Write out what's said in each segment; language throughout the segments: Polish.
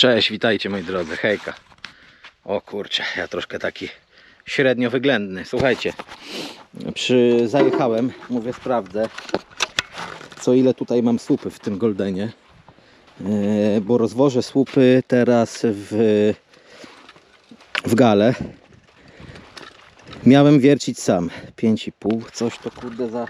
Cześć, witajcie moi drodzy, hejka. O kurczę, ja troszkę taki średnio wyględny. Słuchajcie, przy zajechałem, mówię sprawdzę, co ile tutaj mam słupy w tym Goldenie. E, Bo rozwożę słupy teraz w, w gale. Miałem wiercić sam. 5,5, coś to kurde za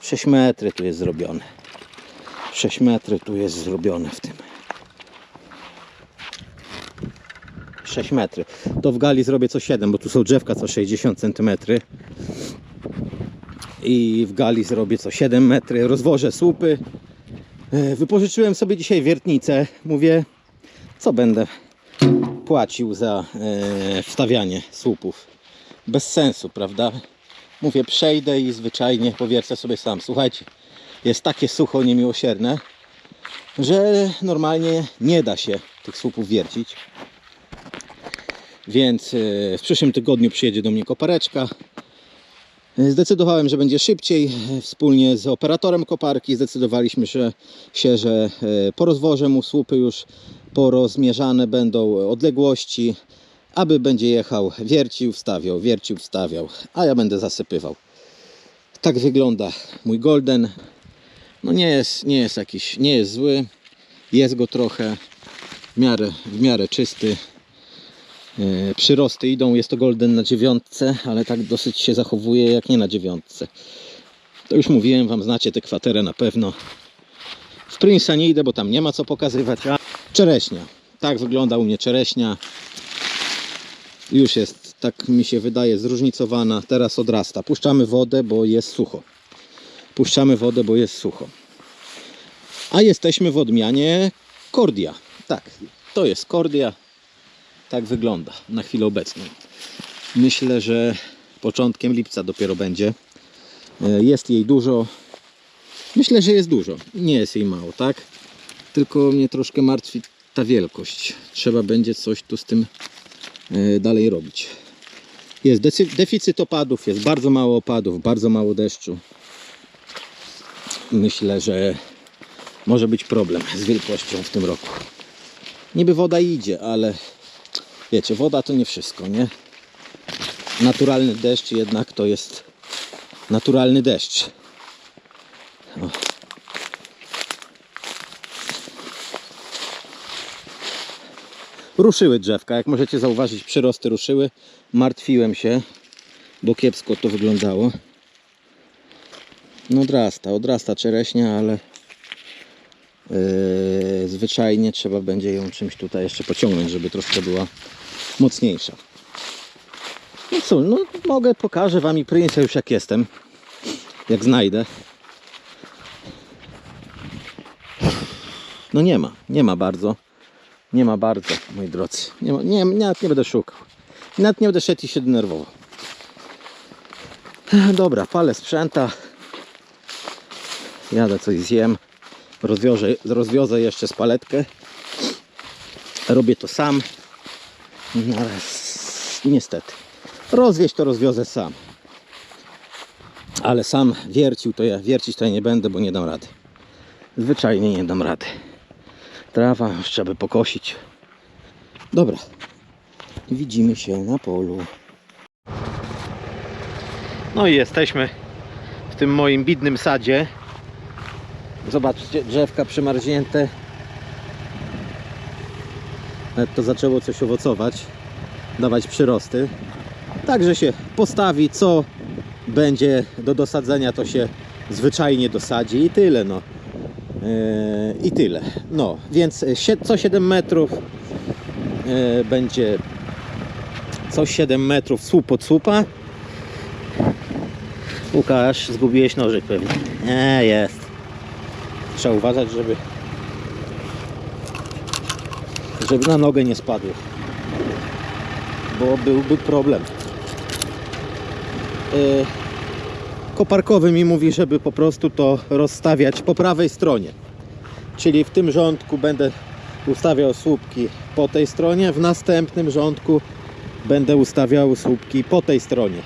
6 metry tu jest zrobione. 6 metry tu jest zrobione w tym. 6 metry. To w gali zrobię co 7, bo tu są drzewka co 60 cm. I w gali zrobię co 7 metry. Rozwożę słupy. E, Wypożyczyłem sobie dzisiaj wiertnicę. Mówię, co będę płacił za e, wstawianie słupów. Bez sensu, prawda? Mówię, przejdę i zwyczajnie powiercę sobie sam. Słuchajcie, jest takie sucho niemiłosierne, że normalnie nie da się tych słupów wiercić. Więc e, w przyszłym tygodniu przyjedzie do mnie kopareczka. E, Zdecydowałem, że będzie szybciej. E, Wspólnie z operatorem koparki zdecydowaliśmy że, się, że porozwożę mu słupy już porozmierzane będą odległości, aby będzie jechał, wiercił, wstawiał, wiercił, wstawiał, a ja będę zasypywał. Tak wygląda mój Golden. No nie jest, nie jest jakiś, nie jest zły. Jest go trochę w miarę, w miarę czysty. E, Przyrosty idą, jest to Golden na dziewiątce, ale tak dosyć się zachowuje jak nie na dziewiątce. To już mówiłem Wam, znacie tę kwaterę na pewno. W Prince'a nie idę, bo tam nie ma co pokazywać. Czereśnia. Tak wygląda u mnie czereśnia. Już jest, tak mi się wydaje, zróżnicowana. Teraz odrasta. Puszczamy wodę, bo jest sucho. Puszczamy wodę, bo jest sucho. A jesteśmy w odmianie Cordia. Tak, to jest Cordia. Tak wygląda na chwilę obecną. Myślę, że początkiem lipca dopiero będzie. E, Jest jej dużo. Myślę, że jest dużo. Nie jest jej mało, tak? Tylko mnie troszkę martwi ta wielkość. Trzeba będzie coś tu z tym e, dalej robić. Jest deficyt opadów, jest bardzo mało opadów, bardzo mało deszczu. Myślę, że może być problem z wielkością w tym roku. Niby woda idzie, ale wiecie, woda to nie wszystko, nie? Naturalny deszcz jednak to jest naturalny deszcz. O. Ruszyły drzewka, jak możecie zauważyć, przyrosty ruszyły. Martwiłem się, bo kiepsko to wyglądało. No odrasta, odrasta czereśnia, ale yy, zwyczajnie trzeba będzie ją czymś tutaj jeszcze pociągnąć, żeby troszkę była mocniejsza. No co, no mogę, pokażę Wam i Prince'a już jak jestem, jak znajdę. No nie ma, nie ma bardzo. Nie ma bardzo, moi drodzy. Nie, ma, nie, nawet nie będę szukał. Nawet nie będę szedł i się denerwował. Dobra, palę sprzęta. Jadę coś zjem. Rozwiążę, rozwiozę jeszcze spaletkę. Robię to sam. No niestety. Rozwieźć to rozwiozę sam. Ale sam wiercił to ja wiercić to nie będę, bo nie dam rady. Zwyczajnie nie dam rady. Trawa już trzeba by pokosić. Dobra. Widzimy się na polu. No i jesteśmy w tym moim bidnym sadzie. Zobaczcie, drzewka przymarznięte. Nawet to zaczęło coś owocować, dawać przyrosty. Także się postawi, co będzie do dosadzenia, to się zwyczajnie dosadzi i tyle. No. Yy, I tyle. No, więc co 7 metrów yy, będzie co 7 metrów słup od słupa. Łukasz, zgubiłeś nożyk pewnie. Nie, jest. Trzeba uważać, żeby żeby na nogę nie spadły. Bo byłby problem. Yy, koparkowy mi mówi, żeby po prostu to rozstawiać po prawej stronie. Czyli w tym rządku będę ustawiał słupki po tej stronie, w następnym rządku będę ustawiał słupki po tej stronie.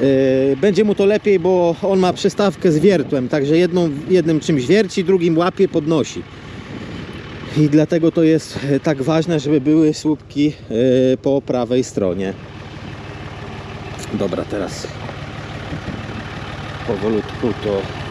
Yy, Będzie mu to lepiej, bo on ma przystawkę z wiertłem, także jedną, jednym czymś wierci, drugim łapie, podnosi. I dlatego to jest e, tak ważne, żeby były słupki e, po prawej stronie. Dobra, teraz powolutku to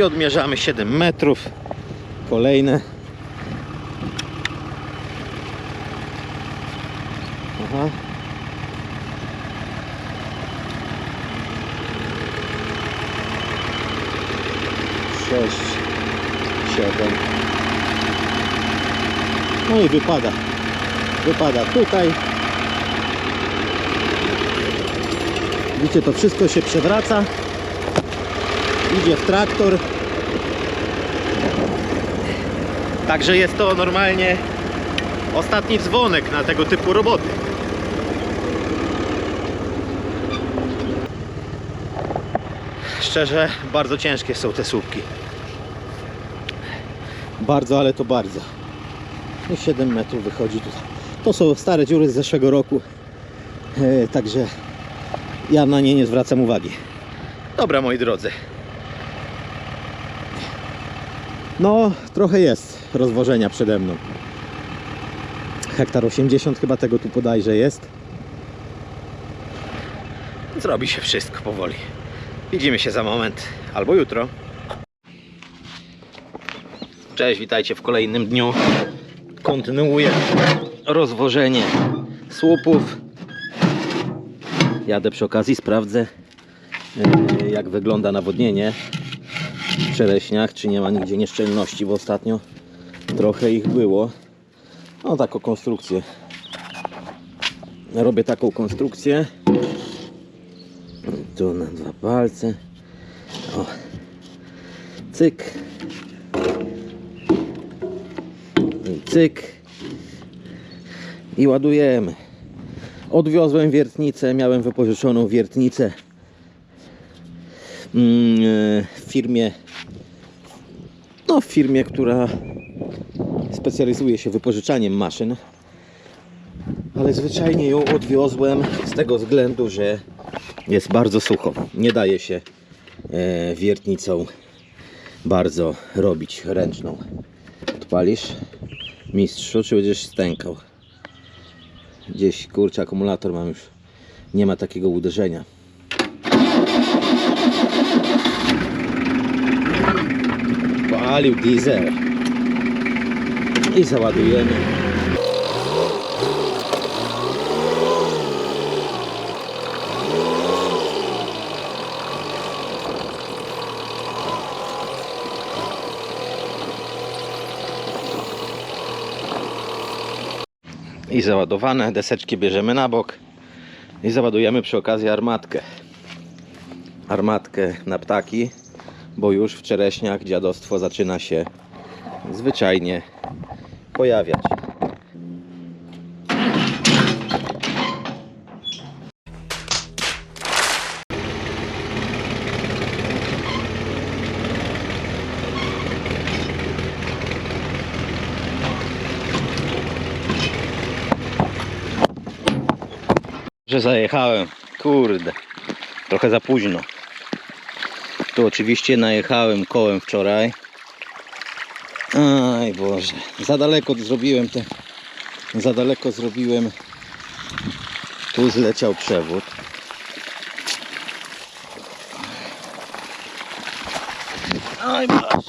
i odmierzamy 7 metrów. Kolejne. Aha. Sześć, siedem. No i wypada. Wypada tutaj. Widzicie, to wszystko się przewraca idzie w traktor. Także jest to normalnie ostatni dzwonek na tego typu roboty. Szczerze, bardzo ciężkie są te słupki. Bardzo, ale to bardzo. No 7 metrów wychodzi tutaj. To są stare dziury z zeszłego roku. E, także ja na nie nie zwracam uwagi. Dobra, moi drodzy. No, trochę jest rozwożenia przede mną. Hektar 80 chyba tego tu podajże jest. Zrobi się wszystko powoli. Widzimy się za moment albo jutro. Cześć, witajcie w kolejnym dniu. Kontynuuję rozwożenie słupów. Jadę przy okazji, sprawdzę e, jak wygląda nawodnienie Czereśniach, czy nie ma nigdzie nieszczelności, bo ostatnio trochę ich było. No taką konstrukcję. Robię taką konstrukcję. Tu na dwa palce. O. Cyk. I cyk. I ładujemy. Odwiozłem wiertnicę, miałem wypożyczoną wiertnicę mm, e, w firmie no w firmie, która specjalizuje się wypożyczaniem maszyn ale zwyczajnie ją odwiozłem z tego względu, że jest bardzo sucho. Nie daje się e, wiertnicą bardzo robić ręczną. Odpalisz mistrzu, czy będziesz stękał? Gdzieś kurczę akumulator mam już. Nie ma takiego uderzenia palił diesel. I załadujemy. I załadowane. Deseczki bierzemy na bok. I załadujemy przy okazji armatkę. Armatkę na ptaki bo już w czereśniach dziadostwo zaczyna się zwyczajnie pojawiać. Że zajechałem, kurde, trochę za późno. Tu oczywiście najechałem kołem wczoraj. Aj Boże, za daleko zrobiłem te. Za daleko zrobiłem. Tu zleciał przewód. Aj Boże.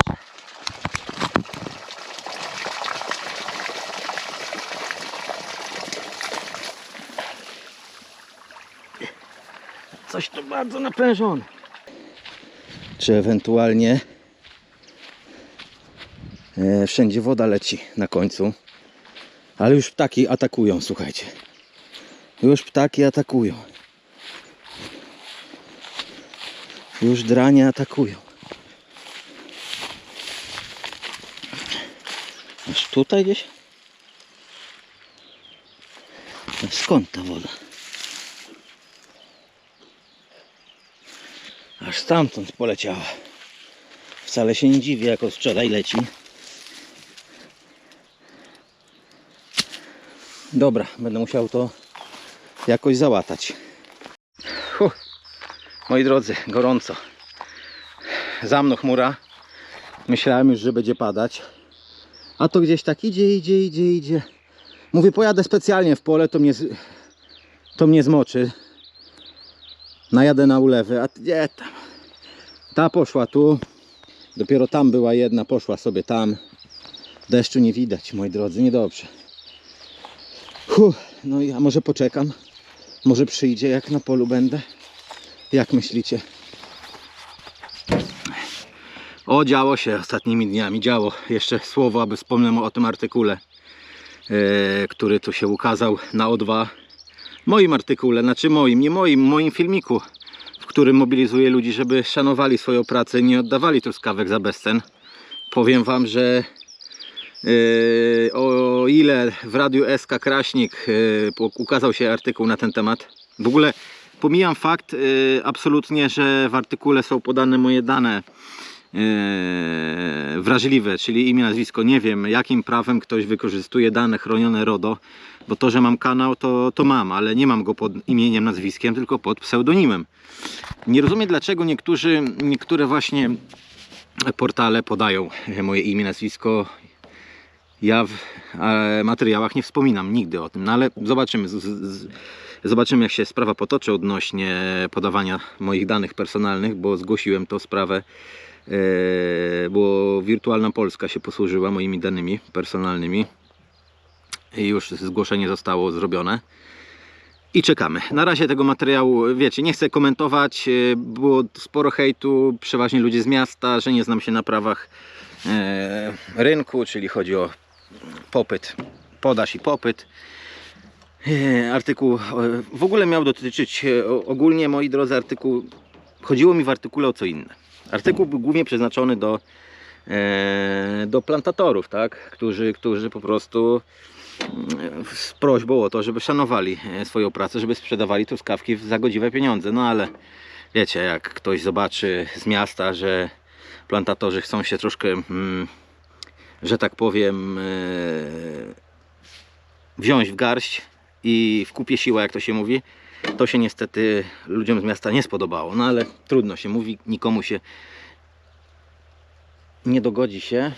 Coś tu bardzo naprężone czy ewentualnie e, wszędzie woda leci na końcu. Ale już ptaki atakują, słuchajcie. Już ptaki atakują. Już dranie atakują. Aż tutaj gdzieś? Skąd ta woda? Aż stamtąd poleciała. Wcale się nie dziwię, jak od wczoraj leci. Dobra, będę musiał to jakoś załatać. Huh. Moi drodzy, gorąco. Za mną chmura. Myślałem już, że będzie padać. A to gdzieś tak idzie, idzie, idzie, idzie. Mówię, pojadę specjalnie w pole, to mnie, to mnie zmoczy. Najadę na ulewy, a gdzie tam? Ta poszła tu. Dopiero tam była jedna, poszła sobie tam. Deszczu nie widać, moi drodzy, niedobrze. Huh, no i a może poczekam? Może przyjdzie, jak na polu będę? Jak myślicie? O, działo się ostatnimi dniami, działo. Jeszcze słowo, aby wspomnę o tym artykule, e, który tu się ukazał na O2. Moim artykule, znaczy moim, nie moim, moim filmiku, w którym mobilizuję ludzi, żeby szanowali swoją pracę i nie oddawali truskawek za bezcen. Powiem Wam, że e, o ile w Radiu SK Kraśnik po- ukazał się artykuł na ten temat, w ogóle pomijam fakt e, absolutnie, że w artykule są podane moje dane e, wrażliwe, czyli imię, nazwisko. Nie wiem, jakim prawem ktoś wykorzystuje dane chronione RODO, bo to, że mam kanał, to, to mam, ale nie mam go pod imieniem, nazwiskiem, tylko pod pseudonimem. Nie rozumiem, dlaczego niektórzy, niektóre właśnie portale podają moje imię, nazwisko. Ja w e, materiałach nie wspominam nigdy o tym, no ale zobaczymy. Z, z, zobaczymy, jak się sprawa potoczy odnośnie podawania moich danych personalnych, bo zgłosiłem tą sprawę, e, bo Wirtualna Polska się posłużyła moimi danymi personalnymi już zgłoszenie zostało zrobione. I czekamy. Na razie tego materiału, wiecie, nie chcę komentować. e, Było sporo hejtu, przeważnie ludzie z miasta, że nie znam się na prawach e, rynku, czyli chodzi o popyt, podaż i popyt. E, Artykuł e, w ogóle miał dotyczyć e, ogólnie, moi drodzy, artykuł. Chodziło mi w artykule o co inne. Artykuł był głównie przeznaczony do, e, do plantatorów, tak? którzy, którzy po prostu z prośbą o to, żeby szanowali e, swoją pracę, żeby sprzedawali truskawki za godziwe pieniądze. No ale wiecie, jak ktoś zobaczy z miasta, że plantatorzy chcą się troszkę, mm, że tak powiem, e, wziąć w garść i w kupie siła, jak to się mówi, to się niestety ludziom z miasta nie spodobało. No ale trudno się mówi, nikomu się nie dogodzi się.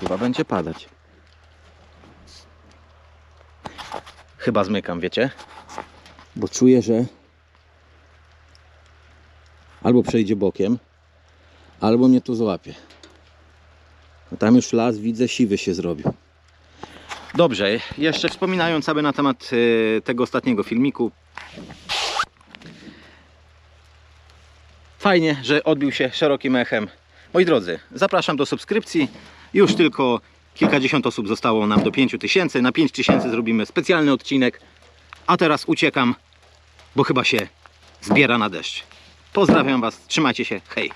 Chyba będzie padać. Chyba zmykam, wiecie? Bo czuję, że albo przejdzie bokiem, albo mnie tu złapie. No tam już las widzę, siwy się zrobił. Dobrze, jeszcze wspominając aby na temat e, tego ostatniego filmiku. Fajnie, że odbił się szerokim echem. Moi drodzy, zapraszam do subskrypcji. Już tylko kilkadziesiąt osób zostało nam do 5000. tysięcy. Na 5000 tysięcy zrobimy specjalny odcinek. A teraz uciekam, bo chyba się zbiera na deszcz. Pozdrawiam Was, trzymajcie się, hej!